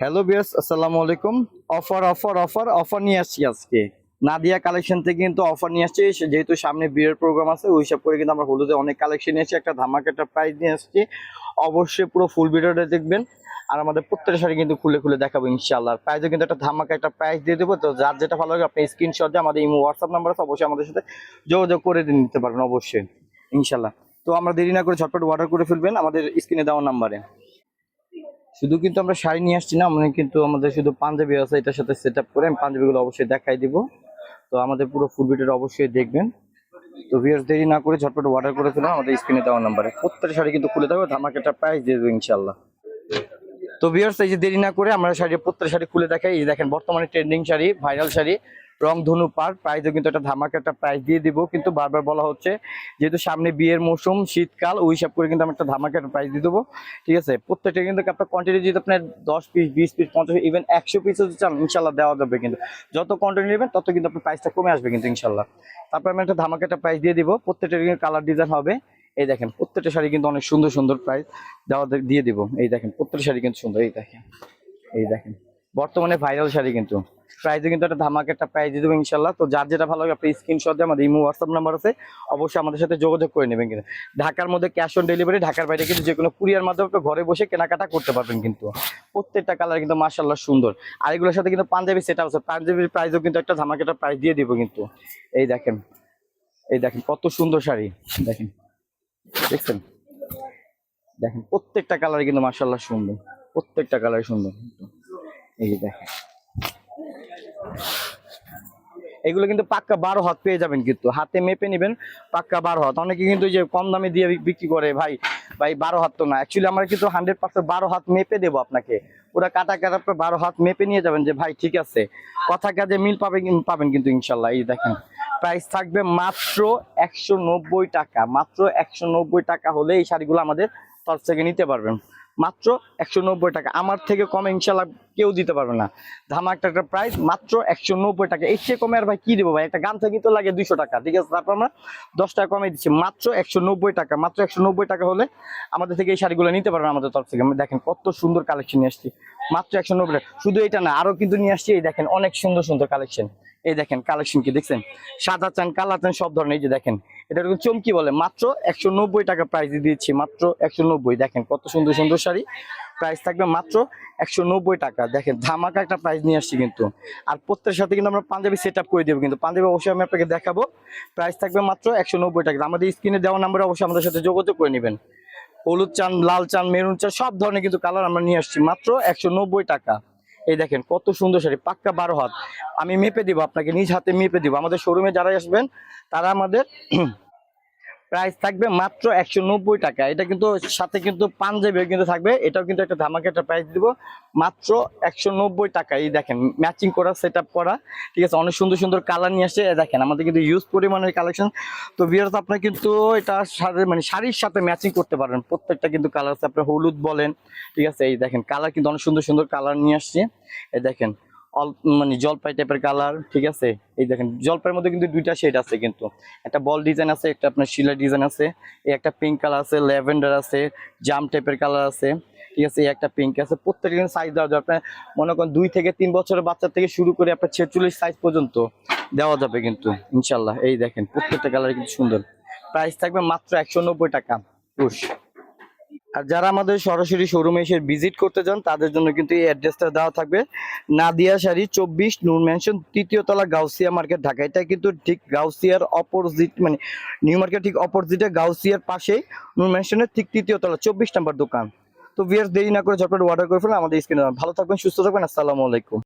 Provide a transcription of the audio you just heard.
Hello বিয়াস আসসালামু আলাইকুম। Offer offer offer offer নিয়ে আসছি আজকে। নাদিয়া কালেকশন থেকে কিন্তু অফার নিয়ে আসছি। যেহেতু সামনে বিয়ের প্রোগ্রাম আছে, ওই হিসাব করে কিন্তু আমরা হলুদে অনেক কালেকশন নিয়ে আসছি। একটা ধামাকা একটা প্রাইস নিয়ে আসছি। অবশ্যই পুরো ফুল ভিডিওটা দেখবেন। আর আমাদের প্রত্যেকটা শাড়ি কিন্তু খুলে খুলে দেখাবো ইনশাল্লাহ প্রাইসও কিন্তু একটা ধামাকা একটা প্রাইস দিয়ে দেবো। তো যার যেটা ভালো লাগে আপনি স্ক্রিনশট দিয়ে আমাদের ইমো হোয়াটসঅ্যাপ নাম্বার আছে, অবশ্যই আমাদের সাথে যোগাযোগ করে নিতে পারবেন, অবশ্যই। ইনশাল্লাহ তো আমরা দেরি না করে ঝটপট অর্ডার করে ফেলবেন। আমাদের স্ক্রিনে দেওয়া নাম্বারে শুধু কিন্তু আমরা শাড়ি নিয়ে আসছি না আমরা কিন্তু আমাদের শুধু পাঞ্জাবি আছে, এটার সাথে সেট আপ করে আমি পাঞ্জাবিগুলো অবশ্যই দেখাই দিব। তো আমাদের পুরো ভিডিওটা অবশ্যই দেখবেন। তো ভিউয়ার্স দেরি না করে ঝটপট অর্ডার করে ফেলুন, আমাদের স্ক্রিনে দেওয়া নাম্বারে প্রত্যেকটা শাড়ি কিন্তু খুলে দেবো ধামাকাটা প্রাইস দিয়ে দেবো ইনশাল্লাহ তো ভিউয়ার্স এই যে দেরি না করে আমরা শাড়ি, প্রত্যেকটা শাড়ি খুলে দেখাই। এই দেখেন, বর্তমানে ট্রেন্ডিং শাড়ি ভাইরাল শাড়ি। রং ধনু পার প্রাইসও কিন্তু একটা ধামাকে একটা প্রাইজ দিয়ে দিব। কিন্তু বারবার বলা হচ্ছে, যেহেতু সামনে বিয়ের মৌসুম, শীতকাল, ওই হিসাব করে কিন্তু আমরা একটা ধামাকে একটা প্রাইজ দিয়ে দেবো। ঠিক আছে? প্রত্যেকটা কিন্তু আপনার কোয়ান্টিটি যদি আপনার দশ পিস বিশ পিস পঞ্চাশ ইভেন একশো পিসও যদি চান, ইনশাল্লাহ দেওয়া যাবে কিন্তু। যত কোয়ান্টিটি নেবেন, তত কিন্তু আপনার প্রাইসটা কমে আসবে কিন্তু ইনশাল্লাহ। তারপর আমি একটা ধামাকে একটা প্রাইজ দিয়ে দিব। প্রত্যেকটা কিন্তু কালার ডিজাইন হবে। এই দেখেন, প্রত্যেকটা শাড়ি কিন্তু অনেক সুন্দর সুন্দর প্রাইস দেওয়া দিয়ে দিব। এই দেখেন, প্রত্যেকটা শাড়ি কিন্তু সুন্দর। এই দেখেন এই দেখেন। বর্তমানে ভাইরাল শাড়ি কিন্তু। প্রাইজে কিন্তু একটা ধামাকা একটা প্রাইজ দেবো ইনশাল্লাহ। তো যার যেটা ভালো লাগে আপনি স্ক্রিনশট দিয়ে আমাদের ইমো হোয়াটসঅ্যাপ নাম্বার আছে, অবশ্যই আমাদের সাথে যোগাযোগ করে নেবেন কিন্তু। ঢাকার মধ্যে ক্যাশ অন ডেলিভারি ঢাকার বাইরে কিন্তু যে কোনো কুরিয়ার মাধ্যমে ঘরে বসে কেনাকাটা করতে পারবেন কিন্তু। প্রত্যেকটা কালার কিন্তু মার্শাল্লাহ সুন্দর। আর এগুলোর সাথে কিন্তু পাঞ্জাবি সেট আছে। পাঞ্জাবির প্রাইসও কিন্তু একটা ধামাকে একটা প্রাইজ দিয়ে দিব কিন্তু। এই দেখেন এই দেখেন কত সুন্দর শাড়ি। দেখেন, দেখছেন? দেখেন, প্রত্যেকটা কালার কিন্তু মার্শাল্লাহ সুন্দর। প্রত্যেকটা কালার সুন্দর। এই যে দেখেন। এগুলো কিন্তু পাক্কা বারো হাত পেয়ে যাবেন কিন্তু। হাতে মেপে নেবেন, পাক্কা বারো হাত। অনেকে কিন্তু যে কম দামে দিয়ে বিক্রি করে, ভাই ভাই, বারো হাত তো না। অ্যাকচুয়ালি আমরা কিন্তু হান্ড্রেড পার্সেন্ট বারো হাত মেপে দেবো আপনাকে। পুরো কাটা কাটা বারো হাত মেপে নিয়ে যাবেন যে, ভাই, ঠিক আছে। কথা কাজে মিল পাবে পাবেন কিন্তু ইনশাল্লাহ। এই দেখেন প্রাইস থাকবে মাত্র একশো নব্বই টাকা। মাত্র একশো নব্বই টাকা হলে এই শাড়িগুলো আমাদের তরফ থেকে নিতে পারবেন। মাত্র একশো নব্বই টাকা। আমার থেকে কমে ইনশাল্লাহ কেউ দিতে পারবে না। ধামাকা একটা প্রাইস মাত্র একশো নব্বই টাকা। এর কমে আর ভাই কি দেবো ভাই? একটা গামছা কিন্তু লাগে দুইশো টাকা, ঠিক আছে? তারপর আমরা দশ টাকা কমে দিচ্ছি। মাত্র একশো নব্বই টাকা। মাত্র একশো নব্বই টাকা হলে আমাদের থেকে এই শাড়িগুলো নিতে পারবে আমাদের তরফ থেকে। দেখেন কত সুন্দর কালেকশন নিয়ে আসছি। মাত্র একশো নব্বই শুধু এটা না, আরও কিন্তু নিয়ে আসছি, এই দেখেন, অনেক সুন্দর সুন্দর কালেকশন এই দেখেন কালেকশন কি দেখছেন? সাদা চান, কালা চান, সব ধরনের, এই যে দেখেন, এটা চমকি বলে, মাত্র একশো নব্বই টাকা প্রাইস দিয়েছি, মাত্র একশো নব্বই, দেখেন, কত সুন্দর সুন্দর শাড়ি। প্রাইস থাকবে মাত্র একশো নব্বই টাকা। দেখেন, ধামাকা একটা প্রাইস নিয়ে আসছি কিন্তু। আর প্রত্যেকের সাথে কিন্তু আমরা পাঞ্জাবি সেট করে দেবো কিন্তু, পাঞ্জাবি অবশ্যই আমি আপনাকে দেখাবো। প্রাইস থাকবে মাত্র একশো নব্বই টাকা। আমাদের স্ক্রিনে দেওয়া নাম্বারে অবশ্যই আমাদের সাথে যোগাযোগ করে নেবেন। হলুদ চান, লাল চান, মেরুন চান, সব ধরনের কিন্তু কালার আমরা নিয়ে আসছি। মাত্র একশো নব্বই টাকা। এই দেখেন, কত সুন্দর শাড়ি, পাক্কা বারো হাত। আমি মেপে দিব, আপনাকে নিজ হাতে মেপে দিব। আমাদের শোরুমে যারা আসবেন, তারা আমাদের প্রাইস থাকবে মাত্র একশো নব্বই টাকা। এটা কিন্তু সাথে কিন্তু পাঞ্জাবি কিন্তু থাকবে। এটাও কিন্তু একটা ধামাকা একটা প্রাইস দিব। মাত্র একশো নব্বই টাকা। এই দেখেন ম্যাচিং করা সেট করা। ঠিক আছে, অনেক সুন্দর সুন্দর কালার নিয়ে আসছে দেখেন, আমাদের কিন্তু ইউজ পরিমাণের কালেকশন তো বিয়ার্স আপনার কিন্তু এটা মানে শাড়ির সাথে ম্যাচিং করতে পারেন প্রত্যেকটা কিন্তু কালার আছে আপনার হলুদ বলেন। ঠিক আছে, এই দেখেন কালার কিন্তু অনেক সুন্দর সুন্দর কালার নিয়ে আসছে। এই দেখেন মানে জলপাই টাইপের কালার ঠিক আছে? এই দেখেন, জলপাইয়ের মধ্যে কিন্তু দুইটা শেড আছে কিন্তু। একটা বল ডিজাইন আছে, একটা আপনার শিলা ডিজাইন আছে, এই একটা পিঙ্ক কালার আছে ল্যাভেন্ডার আছে জাম টাইপের কালার আছে, ঠিক আছে? এই একটা পিঙ্ক আছে। প্রত্যেকটা কিন্তু সাইজ দেওয়া যাবে। আপনার মনে করেন দুই থেকে তিন বছরের বাচ্চা থেকে শুরু করে আপনার ছেচল্লিশ সাইজ পর্যন্ত দেওয়া যাবে কিন্তু ইনশাল্লাহ এই দেখেন, প্রত্যেকটা কালার কিন্তু সুন্দর। প্রাইস থাকবে মাত্র একশো নব্বই টাকা। পুষ আর যারা আমাদের সরাসরি শোরুমে এসে ভিজিট করতে চান, তাদের জন্য কিন্তু এই অ্যাড্রেসটা দেওয়া থাকবে। নাদিয়া শাড়ি, চব্বিশ নূর ম্যানশন তৃতীয় তলা গাউসিয়া মার্কেট ঢাকা। এটা কিন্তু ঠিক গাউসিয়ার অপোজিট মানে নিউ মার্কেট ঠিক অপোজিটে গাউসিয়ার পাশেই নূর ম্যানশনের ঠিক তৃতীয় তলা, চব্বিশ নাম্বার দোকান। তো বিয়ার দেরি না করে ঝটপট অর্ডার করে ফেলে আমাদের স্ক্রিনে ভালো থাকবেন, সুস্থ থাকবেন, আসসালামু আলাইকুম।